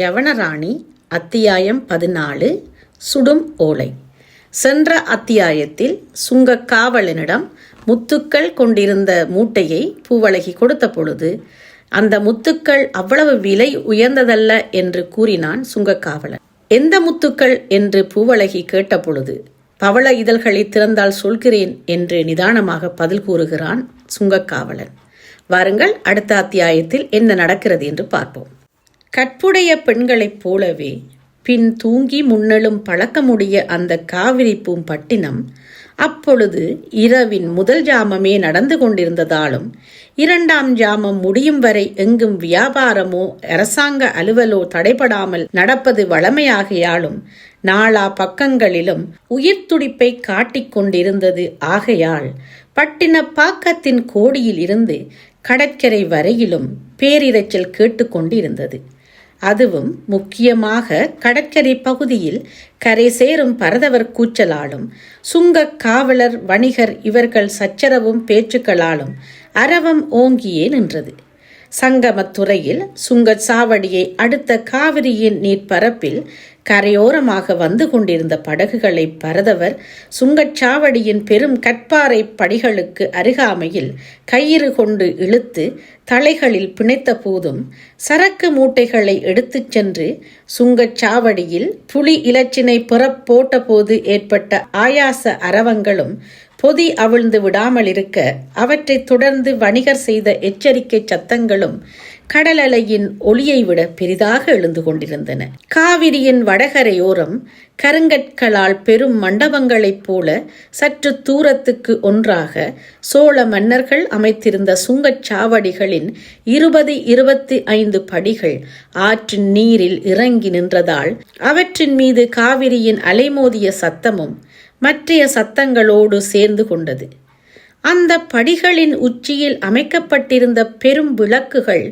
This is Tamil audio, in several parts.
யவனராணி அத்தியாயம் பதினாலு சுடும் ஓலை. சென்ற அத்தியாயத்தில் சுங்கக் காவலனிடம் முத்துக்கள் கொண்டிருந்த மூட்டையை பூவழகி கொடுத்த பொழுது அந்த முத்துக்கள் அவ்வளவு விலை உயர்ந்ததல்ல என்று கூறினான் சுங்கக் காவலன். எந்த முத்துக்கள்? என்று பூவழகி கேட்டபொழுது பவள இதழ்களை திறந்தால் சொல்கிறேன் என்று நிதானமாக பதில் கூறுகிறான் சுங்கக் காவலன். வாருங்கள் அடுத்த அத்தியாயத்தில் என்ன நடக்கிறது என்று பார்ப்போம். கற்புடைய பெண்களைப் போலவே பின் தூங்கி முன்னெழும் பழக்கமுடைய அந்த காவிரி பூம்பட்டினம் அப்பொழுது இரவின் முதல் ஜாமமே நடந்து கொண்டிருந்ததாலும் இரண்டாம் ஜாமம் முடியும் வரை எங்கும் வியாபாரமோ அரசாங்க அலுவலோ தடைபடாமல் நடப்பது வழமையாகையாலும் நாளா பக்கங்களிலும் உயிர் துடிப்பை காட்டிக் கொண்டிருந்தது ஆகையால் பட்டினப்பாக்கத்தின் கோடியில் இருந்து கடற்கரை வரையிலும் பேரிரைச்சல் கேட்டுக்கொண்டிருந்தது அதுவும் முக்கியமாக கடற்கரை பகுதியில் கரை சேரும் பரதவர் கூச்சலாலும் சுங்கக் காவலர் வணிகர் இவர்கள் சச்சரவும் பேச்சுக்களாலும் அரவம் ஓங்கியே நின்றது. சங்கமத்துறையில் சுங்கச் சாவடியை அடுத்த காவிரியின் நீர்ப்பரப்பில் கரையோரமாக வந்து கொண்டிருந்த படகுகளை பரதவர் சுங்கச்சாவடியின் பெரும் கற்பாறை படிகளுக்கு அருகாமையில் கயிறு கொண்டு இழுத்து தலைகளில் பிணைத்த போதும் சரக்கு மூட்டைகளை எடுத்துச் சென்று சுங்கச்சாவடியில் புலி இலச்சினை புறப்போட்டபோது ஏற்பட்ட ஆயாச அரவங்களும் பொதி அவிழ்ந்து விடாமல் இருக்க அவற்றைத் தொடர்ந்து வணிகர் செய்த எச்சரிக்கை சத்தங்களும் கடலலையின் ஒளியை விட பெரிதாக எழுந்து கொண்டிருந்தன. காவிரியின் வடகரையோரம் கருங்கற்களால் பெரும் மண்டபங்களைப் போல சற்று தூரத்துக்கு ஒன்றாக சோழ மன்னர்கள் அமைத்திருந்த சுங்கச் சாவடிகளின் இருபது இருபத்தி ஐந்து படிகள் ஆற்றின் நீரில் இறங்கி நின்றதால் அவற்றின் மீது காவிரியின் அலைமோதிய சத்தமும் மற்றைய சத்தங்களோடு சேர்ந்து கொண்டது. அந்த படிகளின் உச்சியில் அமைக்கப்பட்டிருந்த பெரும் விளக்குகள்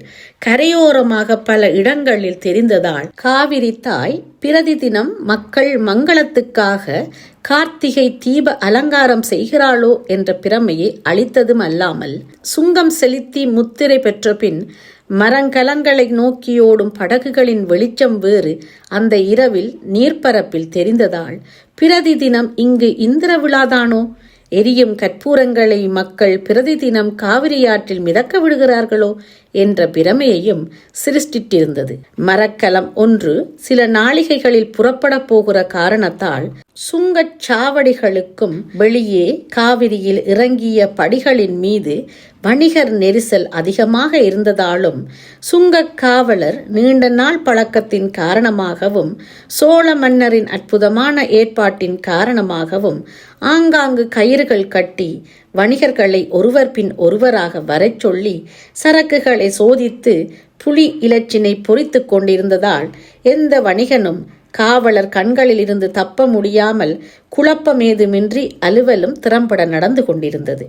கரையோரமாக பல இடங்களில் தெரிந்ததால் காவிரி தாய் பிரதி தினம் மக்கள் மங்களத்துக்காக கார்த்திகை தீப அலங்காரம் செய்கிறாளோ என்ற பிரமையை அளித்ததும் அல்லாமல் சுங்கம் செலுத்தி முத்திரை பெற்ற பின் மரங்கலங்களை நோக்கியோடும் படகுகளின் வெளிச்சம் வேறு அந்த இரவில் நீர்ப்பரப்பில் தெரிந்ததால் பிரதி தினம் இங்கு இந்திர விழாதானோ? எரியும் கற்பூரங்களை மக்கள் பிரதி தினம் காவிரியாற்றில் மிதக்க விடுகிறார்களோ என்ற பிரமையையும் சிருஷ்டிட்டிருந்தது மரக்கலம் ஒன்று சில நாளிகைகளில் புறப்பட போகிற காரணத்தால் சுங்கச் சாவடிகளுக்கும் வெளியே காவிரியில் இறங்கிய படிகளின் மீது வணிகர் நெரிசல் அதிகமாக இருந்ததாலும் சுங்கக் காவலர் நீண்ட நாள் பழக்கத்தின் காரணமாகவும் சோழ மன்னரின் அற்புதமான ஏற்பாட்டின் காரணமாகவும் ஆங்காங்கு கயிறுகள் கட்டி வணிகர்களை ஒருவர் பின் ஒருவராக வரச் சொல்லி சரக்குகளை சோதித்து புலி இலச்சினை பொறித்து கொண்டிருந்ததால் எந்த வணிகனும் காவலர் கண்களில் இருந்து தப்ப முடியாமல் குழப்பமேதுமின்றி அலுவலும் திறம்பட நடந்து கொண்டிருந்தது.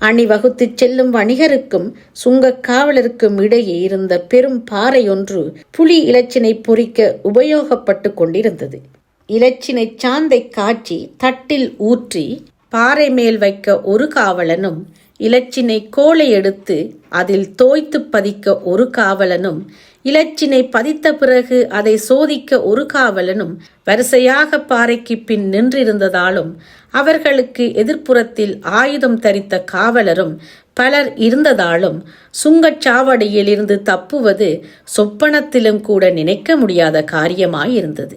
அணிவகுத்துச் செல்லும் வணிகருக்கும் சுங்கக் காவலருக்கும் இடையே இருந்த பெரும் பாறை ஒன்று புலி இலச்சினை பொறிக்க உபயோகப்பட்டு கொண்டிருந்தது. இலச்சினை சாந்தை காய்ச்சி தட்டில் ஊற்றி பாறை மேல் வைக்க ஒரு காவலனும் இலச்சினை கோலை எடுத்து அதில் தோய்த்து பதிக்க ஒரு காவலனும் இலச்சினை பதித்த பிறகு அதை சோதிக்க ஒரு காவலனும் வரிசையாக பாறைக்கு பின் நின்றிருந்ததாலும் அவர்களுக்கு எதிர்ப்புறத்தில் ஆயுதம் தரித்த காவலரும் பலர் இருந்ததாலும் சுங்கச்சாவடியிலிருந்து தப்புவது சொப்பனத்திலும் கூட நினைக்க முடியாத காரியமாயிருந்தது.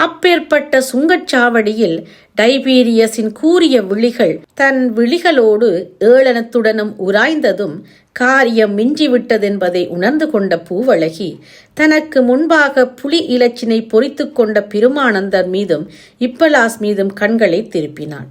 அப்பேற்பட்ட சுங்கச்சாவடியில் டைபீரியஸின் கூறிய விழிகள் தன் விழிகளோடு ஏளனத்துடனும் உராய்ந்ததும் காரியம் மிஞ்சிவிட்டதென்பதை உணர்ந்து கொண்ட பூவழகி தனக்கு முன்பாக புலி இலச்சினை பொறித்து கொண்ட பெருமானந்தர் மீதும் இப்பலாஸ் மீதும் கண்களை திருப்பினான்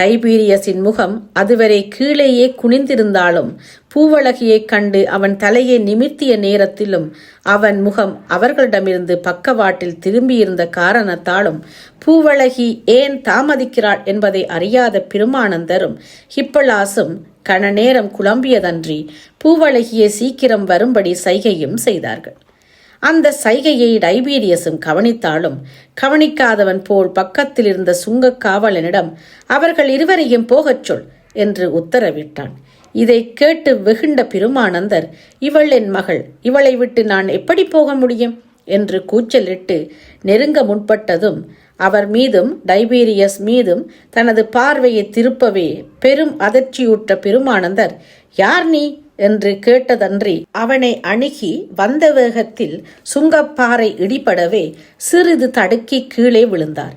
டைபீரியஸின் முகம் அதுவரை கீழேயே குனிந்திருந்தாலும் பூவழகியைக் கண்டு அவன் தலையை நிமித்திய நேரத்திலும் அவன் முகம் அவர்களிடமிருந்து பக்கவாட்டில் திரும்பியிருந்த காரணத்தாலும் பூவழகி ஏன் தாமதிக்கிறாள் என்பதை அறியாத பெருமானந்தரும் ஹிப்பலாசும் கன நேரம் குழம்பியதன்றி பூவழகியை சீக்கிரம் வரும்படி சைகையும் செய்தார்கள். அந்த சைகையை டைபீரியஸும் கவனித்தாலும் கவனிக்காதவன் போல் பக்கத்தில் இருந்த சுங்கக் காவலனிடம் அவர்கள் இருவரையும் போகச் சொல் என்று உத்தரவிட்டான். இதை கேட்டு வெகுண்ட பெருமானந்தர் இவள் என் மகள் இவளை விட்டு நான் எப்படி போக முடியும்? என்று கூச்சலிட்டு நெருங்க முற்பட்டதும் அவர் மீதும் டைபீரியஸ் மீதும் தனது பார்வையை திருப்பவே பெரும் அதிர்ச்சியுற்ற பெருமானந்தர் யார் நீ? என்று கேட்டதன்றி அவனை அணுகி வந்த வேகத்தில் சுங்கப்பாறை இடிபடவே சிறிது தடுக்கி கீழே விழுந்தார்.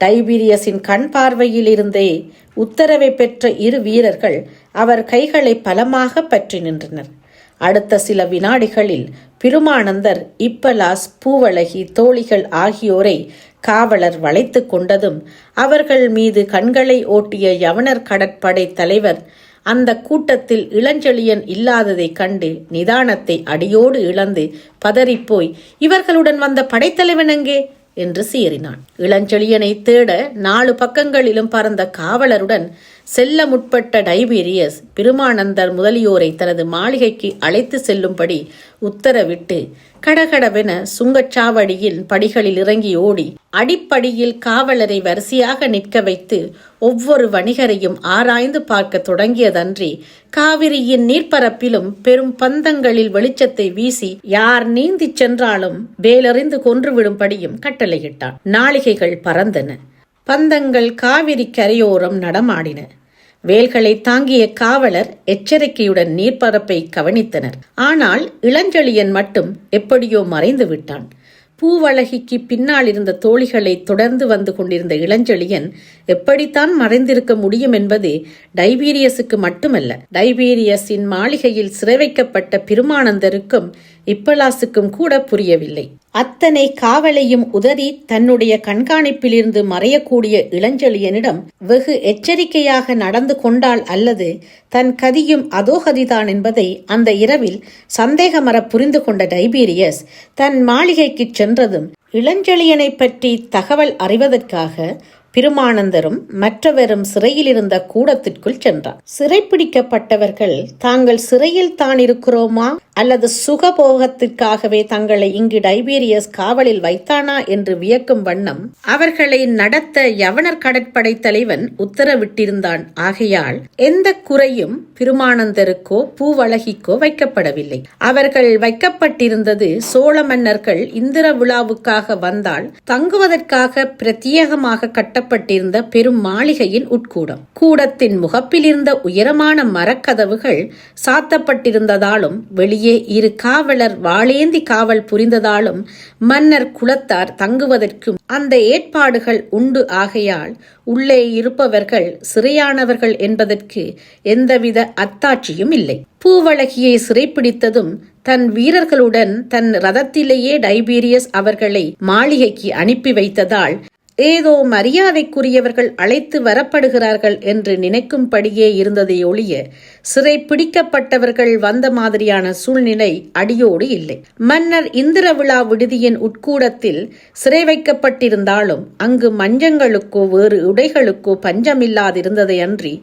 டைபீரியஸின் கண் பார்வையிலிருந்தே உத்தரவை பெற்ற இரு வீரர்கள் அவர் கைகளை பலமாக பற்றி நின்றனர். அடுத்த சில வினாடிகளில் பிருமானந்தர் இப்பலாஸ் பூவழகி தோழிகள் ஆகியோரை காவலர் வளைத்து கொண்டதும் அவர்கள் மீது கண்களை ஓட்டிய யவனர் கடற்படை தலைவர் அந்த கூட்டத்தில் இளஞ்செழியன் இல்லாததைக் கண்டு நிதானத்தை அடியோடு இழந்து பதறிப்போய் இவர்களுடன் வந்த படைத்தலைவன் எங்கே? என்று சீறினான் இளஞ்செழியனை தேட நாலு பக்கங்களிலும் பறந்த காவலருடன் செல்ல முற்பட்ட டைபீரியஸ் பெருமானந்தர் முதலியோரை தனது மாளிகைக்கு அழைத்து செல்லும்படி உத்தரவிட்டு கடகடவென சுங்கச்சாவடியில் படிகளில் இறங்கி ஓடி அடிப்படியில் காவலரை வரிசையாக நிற்க வைத்து ஒவ்வொரு வணிகரையும் ஆராய்ந்து பார்க்க தொடங்கியதன்றி காவிரியின் நீர்ப்பரப்பிலும் பெரும் பந்தங்களில் வெளிச்சத்தை வீசி யார் நீந்திச் சென்றாலும் வேலறிந்து கொன்றுவிடும்படியும் கட்டளையிட்டான் நாளிகைகள் பறந்தன. பந்தங்கள் காவிரி கரையோரம் நடமாடின. வேல்களை தாங்கிய காவலர் எச்சரிக்கையுடன் நீர்ப்பரப்பை கவனித்தனர். ஆனால் இளஞ்செழியன் மட்டும் எப்படியோ மறைந்து விட்டான். பூவழகிக்கு பின்னால் இருந்த தோழிகளை தொடர்ந்து வந்து கொண்டிருந்த இளஞ்செழியன் எப்படித்தான் மறைந்திருக்க முடியும் என்பது டைபீரியஸுக்கு மட்டுமல்ல டைபீரியஸின் மாளிகையில் சிறை வைக்கப்பட்ட பெருமானந்தருக்கும் இப்பலாசுக்கும் கூட புரியவில்லை. அத்தனை காவலையும் உதறி தன்னுடைய கண்காணிப்பிலிருந்து மறையக்கூடிய இளஞ்செழியனிடம் வெகு எச்சரிக்கையாக நடந்து கொண்டால் அல்லது தன் கதியும் அதோகதிதான் என்பதை அந்த இரவில் சந்தேகமர புரிந்து கொண்ட டைபீரியஸ் தன் மாளிகைக்குச் சென்றதும் இளஞ்செழியனை பற்றி தகவல் அறிவதற்காக பெருமானந்தரும் மற்றவரும் சிறையில் இருந்த கூடத்திற்குள் சென்றார். சிறைப்பிடிக்கப்பட்டவர்கள் தாங்கள் சிறையில் தான் இருக்கிறோமா அல்லது சுகபோகத்திற்காகவே தங்களை இங்கு டைபீரியஸ் காவலில் வைத்தானா? என்று வியக்கும் வண்ணம் அவர்களை நடத்த யவனர் கடற்படை தலைவன் உத்தரவிட்டிருந்தான். ஆகையால் எந்த குறையும் பெருமானந்தருக்கோ பூவழகிக்கோ வைக்கப்படவில்லை. அவர்கள் வைக்கப்பட்டிருந்தது சோழ மன்னர்கள் இந்திர விழாவுக்காக வந்தால் தங்குவதற்காக பிரத்யேகமாக கட்ட கட்டப்பட்டிருந்த பெரும் மாளிகையின் உட்கூடம். கூடத்தின் முகப்பில் இருந்த உயரமான மரக்கதவுகள் சாத்தப்பட்டிருந்ததாலும் வெளியே இரு காவலர் வாளேந்தி காவல் புரிந்ததாலும் மன்னர் குலத்தார் தங்குவதற்கும் அந்த ஏற்பாடுகள் உண்டு. ஆகையால் உள்ளே இருப்பவர்கள் சிறையானவர்கள் என்பதற்கு எந்தவித அத்தாட்சியும் இல்லை. பூவழகியை சிறைப்பிடித்ததும் தன் வீரர்களுடன் தன் ரதத்திலேயே டைபீரியஸ் அவர்களை மாளிகைக்கு அனுப்பி வைத்ததால் ஏதோ மரியாதைக்குரியவர்கள் அழைத்து வரப்படுகிறார்கள் என்று நினைக்கும்படியே இருந்ததை ஒழிய சிறை பிடிக்கப்பட்டவர்கள் வந்த மாதிரியான சூழ்நிலை அடியோடு இல்லை. மன்னர் இந்திர விழா விடுதியின் உட்கூடத்தில் சிறை வைக்கப்பட்டிருந்தாலும் அங்கு மஞ்சங்களுக்கோ வேறு உடைகளுக்கோ பஞ்சமில்லாதிருந்ததை அன்றி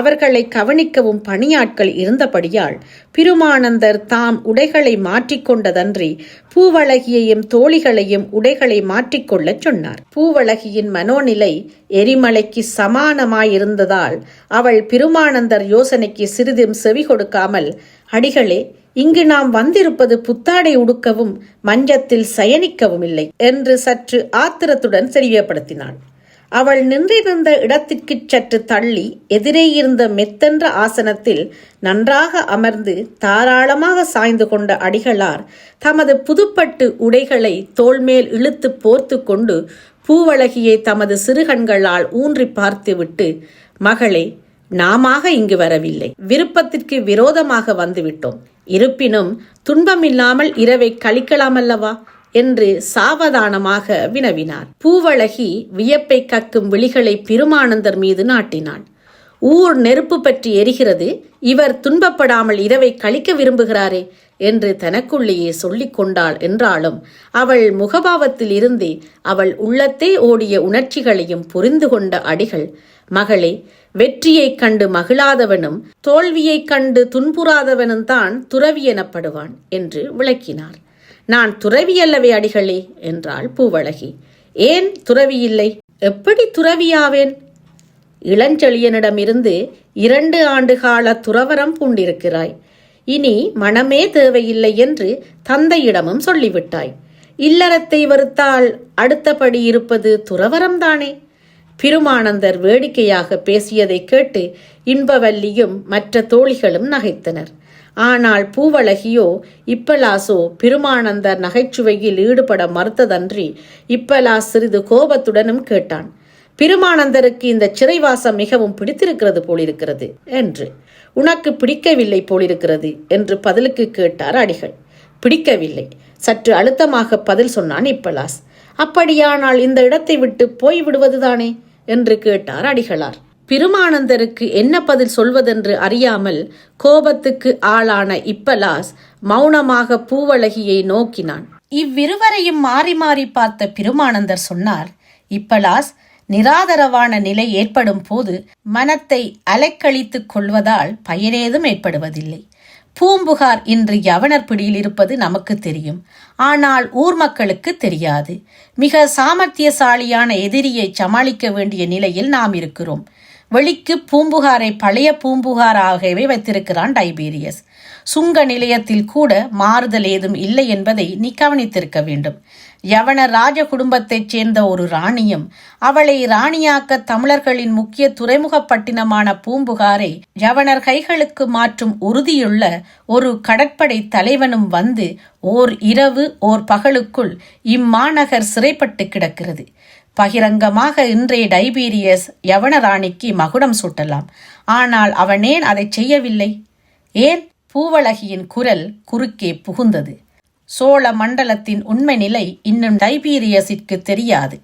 அவர்களை கவனிக்கவும் பணியாட்கள் இருந்தபடியால் பிருமானந்தர் தாம் உடைகளை மாற்றிக்கொண்டதன்றி பூவழகியையும் தோழிகளையும் உடைகளை மாற்றிக்கொள்ளச் சொன்னார். பூவழகி பூவழகியின் மனோநிலை எரிமலைக்கு சமானமாயிருந்ததால் அவள் பெருமானந்தர் யோசனைக்கு சிறிதும் செவி கொடுக்காமல் அடிகளே இங்கு நாம் வந்திருப்பது புத்தாடை உடுக்கவும் மஞ்சத்தில் சயனிக்கவும் இல்லை என்று சற்று ஆத்திரத்துடன் தெரியப்படுத்தினாள் அவள் நின்றிருந்த இடத்திற்கு சற்று தள்ளி எதிரே இருந்த மெத்தென்ற ஆசனத்தில் நன்றாக அமர்ந்து தாராளமாக சாய்ந்து கொண்ட அடிகளார் தமது புதுப்பட்டு உடைகளை தோள்மேல் இழுத்து போர்த்து கொண்டு பூவழகியை தமது சிறுகண்களால் ஊன்றி பார்த்துவிட்டு மகளே நாமாக இங்கு வரவில்லை. விருப்பத்திற்கு விரோதமாக வந்துவிட்டோம். இருப்பினும் துன்பமில்லாமல் இரவை கழிக்கலாமல்லவா? என்று சாவதானமாக வினவினார். பூவழகி வியப்பை கக்கும் விழிகளை பெருமானந்தர் மீது நாட்டினாள் ஊர் நெருப்பு பற்றி எரிகிறது இவர் துன்பப்படாமல் இரவை கழிக்க விரும்புகிறாரே என்று தனக்குள்ளேயே சொல்லிக் கொண்டாள் என்றாலும் அவள் முகபாவத்தில் இருந்தே அவள் உள்ளத்தே ஓடிய உணர்ச்சிகளையும் புரிந்து கொண்ட அடிகள் மகளே வெற்றியைக் கண்டு மகிழாதவனும் தோல்வியைக் கண்டு துன்புறாதவனும் தான் துறவி எனப்படுவான் என்று விளக்கினார். நான் துறவி அல்லவே அடிகளே என்றாள் பூவழகி. ஏன் துறவி இல்லை? எப்படி துறவியாவேன்? இளஞ்செழியனிடமிருந்து இரண்டு ஆண்டு கால துறவரம் பூண்டிருக்கிறாய். இனி மனமே தேவையில்லை என்று தந்தையிடமும் சொல்லிவிட்டாய். இல்லறத்தை வருத்தால் அடுத்தபடி இருப்பது துறவரம்தானே பிருமானந்தர் வேடிக்கையாக பேசியதை கேட்டு இன்பவல்லியும் மற்ற தோழிகளும் நகைத்தனர். ஆனால் பூவழகியோ இப்பலாசோ பிருமானந்தர் நகைச்சுவையில் ஈடுபட மறுத்ததன்றி இப்பலாஸ் சிறிது கோபத்துடனும் கேட்டான். பெருமானந்தருக்கு இந்த சிறைவாசம் மிகவும் பிடித்திருக்கிறது போலிருக்கிறது என்று. உனக்கு பிடிக்கவில்லை போலிருக்கிறது என்று பதிலுக்கு கேட்டார் அடிகள். பிடிக்கவில்லை. சற்று அழுத்தமாக பதில் சொன்னான் இப்பலாஸ். அப்படியானால் இந்த இடத்தை விட்டு போய் விடுவதுதானே என்று கேட்டார் அடிகளார். பெருமானந்தருக்கு என்ன பதில் சொல்வதென்று அறியாமல் கோபத்துக்கு ஆளான இப்பலாஸ் மௌனமாக பூவழகியை நோக்கினான். இவ்விருவரையும் மாறி மாறி பார்த்த பெருமானந்தர் சொன்னார் இப்பலாஸ் நிராதரவான நிலை ஏற்படும் போது மனத்தை அலைக்கழித்துக் கொள்வதால் பயனேதும் ஏற்படுவதில்லை. பூம்புகார் இன்று யவனர் பிடியில் இருப்பது நமக்கு தெரியும். ஆனால் ஊர் மக்களுக்கு தெரியாது. மிக சாமர்த்தியசாலியான எதிரியை சமாளிக்க வேண்டிய நிலையில் நாம் இருக்கிறோம். வெளிக்கு பூம்புகாரை பழைய பூம்புகாராகவே வைத்திருக்கிறான் டைபீரியஸ். சுங்க நிலையத்தில் கூட மாறுதல் ஏதும் இல்லை என்பதை நீ கவனித்திருக்க வேண்டும். யவன ராஜ குடும்பத்தைச் சேர்ந்த ஒரு ராணியும் அவளை ராணியாக்க தமிழர்களின் முக்கிய துறைமுகப் பட்டினமான பூம்புகாரை யவனர் கைகளுக்கு மாற்றும் உறுதியுள்ள ஒரு கடற்படை தலைவனும் வந்து ஓர் இரவு ஓர் பகலுக்குள் இம்மாநகர் சிறைப்பட்டு கிடக்கிறது. பகிரங்கமாக இன்றைய டைபீரியஸ் யவன ராணிக்கு மகுடம் சூட்டலாம். ஆனால் அவனேன் அதை செய்யவில்லை? ஏன்? பூவழகியின் குரல் குறுக்கே புகுந்தது. சோழ மண்டலத்தின் உண்மை நிலை இன்னும் டைபீரியஸிற்கு தெரியாது.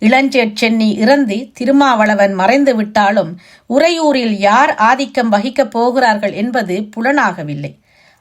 இளஞ்சேட் சென்னி இறந்து திருமாவளவன் மறைந்து விட்டாலும் உறையூரில் யார் ஆதிக்கம் வகிக்கப் போகிறார்கள் என்பது புலனாகவில்லை.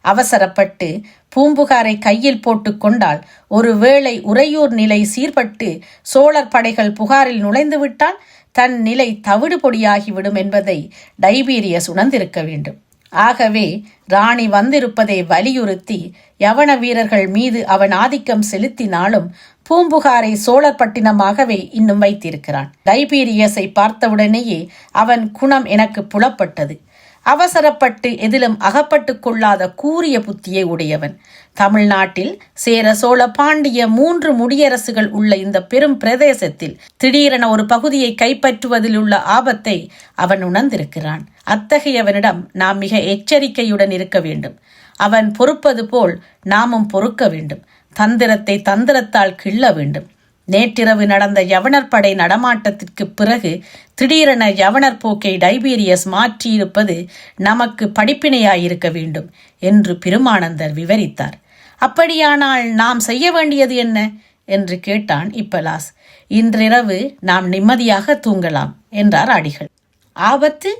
அவசரப்பட்டு பூம்புகாரை கையில் போட்டுக்கொண்டால் ஒருவேளை உறையூர் நிலை சீர்பட்டு சோழர் படைகள் புகாரில் நுழைந்துவிட்டால் தன் நிலை தவிடு பொடியாகிவிடும் என்பதை டைபீரியஸ் உணர்ந்திருக்க வேண்டும். ஆகவே ராணி வந்திருப்பதை வலியுறுத்தி யவன வீரர்கள் மீது அவன் ஆதிக்கம் செலுத்தினாலும் பூம்புகாரை சோழர் பட்டினமாகவே இன்னும் வைத்திருக்கிறான். டைபீரியஸை பார்த்தவுடனேயே அவன் குணம் எனக்கு புலப்பட்டது. அவசரப்பட்டு எதிலும் அகப்பட்டு கொள்ளாத கூரிய புத்தியை உடையவன். தமிழ்நாட்டில் சேர சோழ பாண்டிய மூன்று முடியரசுகள் உள்ள இந்த பெரும் பிரதேசத்தில் திடீரென ஒரு பகுதியை கைப்பற்றுவதில் உள்ள ஆபத்தை அவன் உணர்ந்திருக்கிறான். அத்தகையவனிடம் நாம் மிக எச்சரிக்கையுடன் இருக்க வேண்டும். அவன் பொறுப்பது போல் நாமும் பொறுக்க வேண்டும். தந்திரத்தை தந்திரத்தால் கிள்ள வேண்டும். நேற்றிரவு நடந்த யவனர் படை நடமாட்டத்திற்கு பிறகு திடீரென யவனர் போக்கை டைபீரியஸ் மாற்றியிருப்பது நமக்கு படிப்பினையாயிருக்க வேண்டும் என்று பெருமானந்தர் விவரித்தார். அப்படியானால் நாம் செய்ய வேண்டியது என்ன? என்று கேட்டான் இப்பலாஸ். இன்றிரவு நாம் நிம்மதியாக தூங்கலாம் என்றார் அடிகள் ஆபத்து?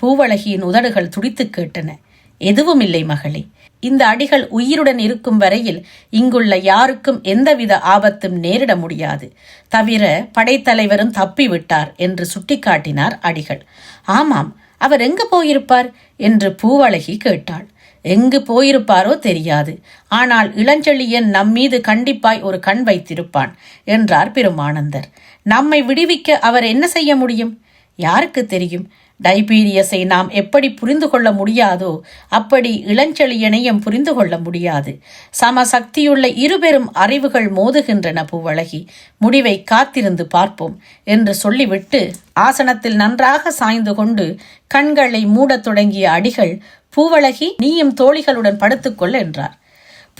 பூவழகியின் உதடுகள் துடித்து கேட்டன. எதுவும் இல்லை மகளே இந்த அடிகள் உயிருடன் இருக்கும் வரையில் இங்குள்ள யாருக்கும் எந்தவித ஆபத்தும் நேரிட முடியாது. தவிர படைத்தலைவரும் தப்பிவிட்டார் என்று சுட்டிக்காட்டினார் அடிகள். ஆமாம் அவர் எங்கு போயிருப்பார்? என்று பூவழகி கேட்டாள். எங்கு போயிருப்பாரோ தெரியாது. ஆனால் இளஞ்செழியன் நம்மீது கண்டிப்பாய் ஒரு கண் வைத்திருப்பான் என்றார் பெருமானந்தர். நம்மை விடுவிக்க அவர் என்ன செய்ய முடியும்? யாருக்கு தெரியும்? டைபீரியஸை நாம் எப்படி புரிந்து கொள்ள முடியாதோ அப்படி இளஞ்செழியனையும் புரிந்து கொள்ள முடியாது. சம சக்தியுள்ள இருபெரும் அறிவுகள் மோதுகின்றன பூவழகி. முடிவை காத்திருந்து பார்ப்போம் என்று சொல்லிவிட்டு ஆசனத்தில் நன்றாக சாய்ந்து கொண்டு கண்களை மூடத் தொடங்கிய அடிகள் பூவழகி நீயும் தோழிகளுடன் படுத்துக்கொள் என்றார்.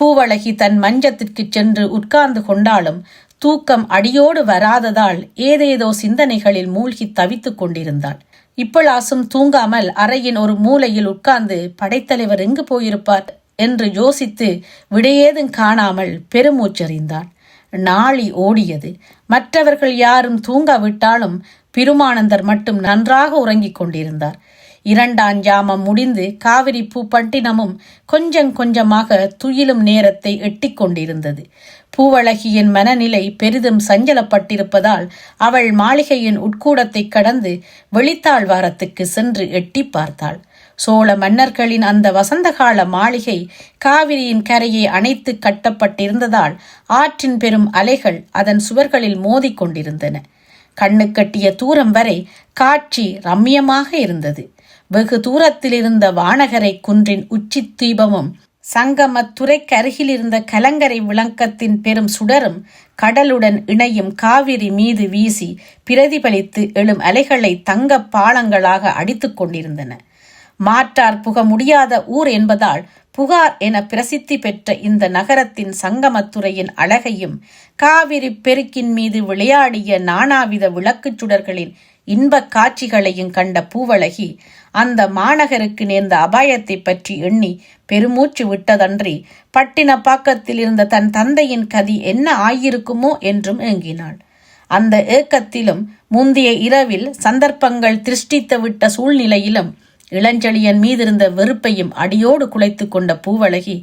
பூவழகி தன் மஞ்சத்திற்கு சென்று உட்கார்ந்து கொண்டாலும் தூக்கம் அடியோடு வராததால் ஏதேதோ சிந்தனைகளில் மூழ்கி தவித்துக் கொண்டிருந்தாள். இப்பளாசும் தூங்காமல் அறையின் ஒரு மூலையில் உட்கார்ந்து படைத்தலைவர் எங்கு போயிருப்பார்? என்று யோசித்து விடையேதும் காணாமல் பெருமூச்சறிந்தான் நாளி ஓடியது. மற்றவர்கள் யாரும் தூங்காவிட்டாலும் பிருமானந்தர் மட்டும் நன்றாக உறங்கிக் கொண்டிருந்தார். இரண்டாம் ஜாமம் முடிந்து காவிரி பூப்பட்டினமும் கொஞ்சம் கொஞ்சமாக துயிலும் நேரத்தை எட்டிக் கொண்டிருந்தது. பூவழகியின் மனநிலை பெரிதும் சஞ்சலப்பட்டிருப்பதால் அவள் மாளிகையின் உட்கூடத்தை கடந்து வெளித்தாழ்வாரத்துக்கு சென்று எட்டி பார்த்தாள். சோழ மன்னர்களின் அந்த வசந்தகால மாளிகை காவிரியின் கரையை அணைத்து கட்டப்பட்டிருந்ததால் ஆற்றின் பெரும் அலைகள் அதன் சுவர்களில் மோதிக்கொண்டிருந்தன கண்ணு கட்டிய தூரம் வரை காட்சி ரம்மியமாக இருந்தது. வெகு தூரத்திலிருந்த வானகரை குன்றின் உச்சி தீபமும் சங்கமத்துறைக்கு அருகிலிருந்த கலங்கரை விளக்கத்தின் பெரும் சுடரும் கடலுடன் இணையும் காவிரி மீது வீசி பிரதிபலித்து எழும் அலைகளை தங்கப் பாலங்களாக அடித்துக் கொண்டிருந்தன. மாற்றார் புக முடியாத ஊர் என்பதால் புகார் என பிரசித்தி பெற்ற இந்த நகரத்தின் சங்கமத்துறையின் அழகையும் காவிரி பெருக்கின் மீது விளையாடிய நானாவித விளக்குச் சுடர்களின் இன்பக் காட்சிகளையும் கண்ட பூவழகி அந்த மாநகருக்கு நேர்ந்த அபாயத்தை பற்றி எண்ணி பெருமூச்சு விட்டதன்றி பட்டினப்பாக்கத்தில் இருந்த தன் தந்தையின் கதி என்ன ஆயிருக்குமோ என்றும் ஏங்கினாள். அந்த ஏக்கத்திலும் முந்தைய இரவில் சந்தர்ப்பங்கள் திருஷ்டித்து விட்ட சூழ்நிலையிலும் இளஞ்செழியன் மீதிருந்த வெறுப்பையும் அடியோடு குலைத்து கொண்ட பூவழகி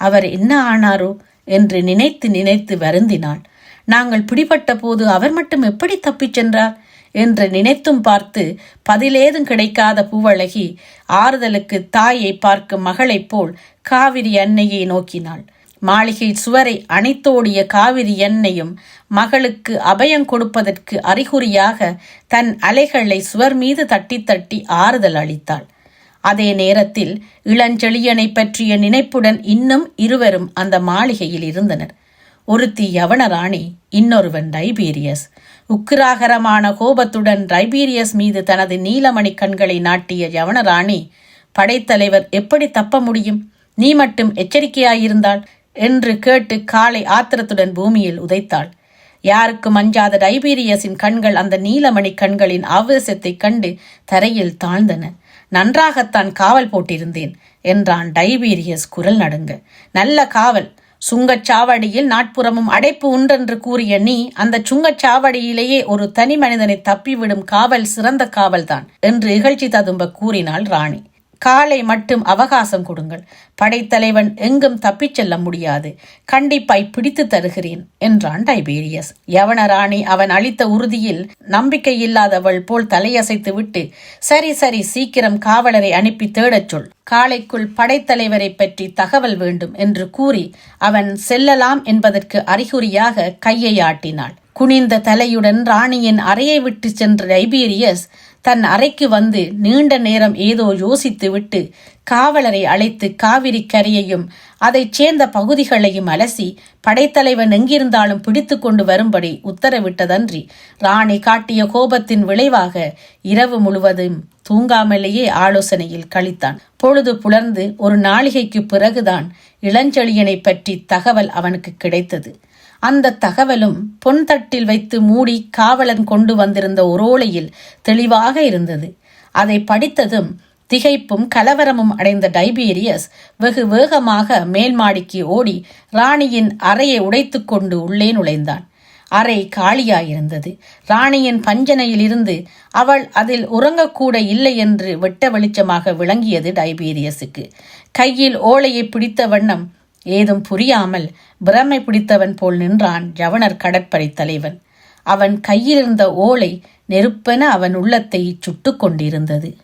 அவர் என்ன ஆனாரோ? என்று நினைத்து நினைத்து வருந்தினாள். நாங்கள் பிடிபட்ட போது அவர் மட்டும் எப்படி தப்பிச் சென்றார்? என்று நினைத்தும் பார்த்து பதிலேதும் கிடைக்காத பூவழகி ஆறுதலுக்கு தாயை பார்க்கும் மகளைப் போல் காவிரி அன்னையை நோக்கினாள். மாளிகை சுவரை அணைத்தோடிய காவிரி எண்ணையும் மகளுக்கு அபயம் கொடுப்பதற்கு அறிகுறியாக தன் அலைகளை சுவர் மீது தட்டி தட்டி ஆறுதல் அளித்தாள். அதே நேரத்தில் இளஞ்செழியனை பற்றிய நினைப்புடன் இன்னும் இருவரும் அந்த மாளிகையில் இருந்தனர். ஒருத்தி யவனராணி இன்னொருவன் டைபீரியஸ். உக்கிராகரமான கோபத்துடன் டைபீரியஸ் மீது தனது நீலமணி கண்களை நாட்டிய யவனராணி படைத்தலைவர் எப்படி தப்ப முடியும்? நீ மட்டும் எச்சரிக்கையாயிருந்தாள் என்று கேட்டு காலை ஆத்திரத்துடன் பூமியில் உதைத்தாள். யாருக்கும் அஞ்சாத டைபீரியஸின் கண்கள் அந்த நீலமணி கண்களின் ஆவேசத்தைக் கண்டு தரையில் தாழ்ந்தன. நன்றாகத்தான் காவல் போட்டிருந்தேன் என்றான் டைபீரியஸ் குரல் நடுங்க. நல்ல காவல். சுங்கச்சாவடியில் நாட்புறமும் அடைப்பு உண்டென்று கூறிய நீ அந்த சுங்கச்சாவடியிலேயே ஒரு தனி மனிதனை தப்பிவிடும் காவல் சிறந்த காவல்தான் என்று இகழ்ச்சி ததும்ப கூறினாள் ராணி. காலை மட்டும் அவகாசம் கொடுங்கள். படைத்தலைவன் எங்கும் தப்பிச் செல்ல முடியாது. கண்டிப்பாய் பிடித்து தருகிறேன் என்றான் டைபீரியஸ். யவனராணி அவன் அளித்த உறுதியில் நம்பிக்கையில்லாதவள் போல் தலையசைத்து விட்டு சரி சரி சீக்கிரம் காவலரை அனுப்பி தேடச் சொல். காலைக்குள் படைத்தலைவரை பற்றி தகவல் வேண்டும் என்று கூறி அவன் செல்லலாம் என்பதற்கு அறிகுறியாக கையை ஆட்டினாள். குனிந்த தலையுடன் ராணியின் அறையை விட்டு சென்ற டைபீரியஸ் தன் அறைக்கு வந்து நீண்ட நேரம் ஏதோ யோசித்துவிட்டு காவலரை அழைத்து காவிரி கரையையும் அதைச் சேர்ந்த பகுதிகளையும் அலசி படைத்தலைவன் எங்கிருந்தாலும் பிடித்து கொண்டு வரும்படி உத்தரவிட்டதன்றி ராணி காட்டிய கோபத்தின் விளைவாக இரவு முழுவதும் தூங்காமலேயே ஆலோசனையில் கழித்தான் பொழுது புலர்ந்து ஒரு நாளிகைக்கு பிறகுதான் இளஞ்செழியனை பற்றி தகவல் அவனுக்கு கிடைத்தது. அந்த தகவலும் பொன் தட்டில் வைத்து மூடி காவலன் கொண்டு வந்திருந்த ஓலையில் தெளிவாக இருந்தது. அதை படித்ததும் திகைப்பும் கலவரமும் அடைந்த டைபீரியஸ் வெகு வேகமாக மேல் மாடிக்கு ஓடி ராணியின் அறையை உடைத்துக்கொண்டு உள்ளே நுழைந்தான். அறை காலியாயிருந்தது. ராணியின் பஞ்சனையில் இருந்து அவள் அதில் உறங்கக்கூட இல்லை என்று வெட்ட வெளிச்சமாக விளங்கியது டைபீரியஸுக்கு. கையில் ஓலையை பிடித்த வண்ணம் ஏதும் புரியாமல் பிரமை பிடித்தவன் போல் நின்றான் ஜவனர் கடற்படை தலைவன். அவன் கையிலிருந்த ஓலை நெருப்பென அவன் உள்ளத்தை சுட்டு கொண்டிருந்தது.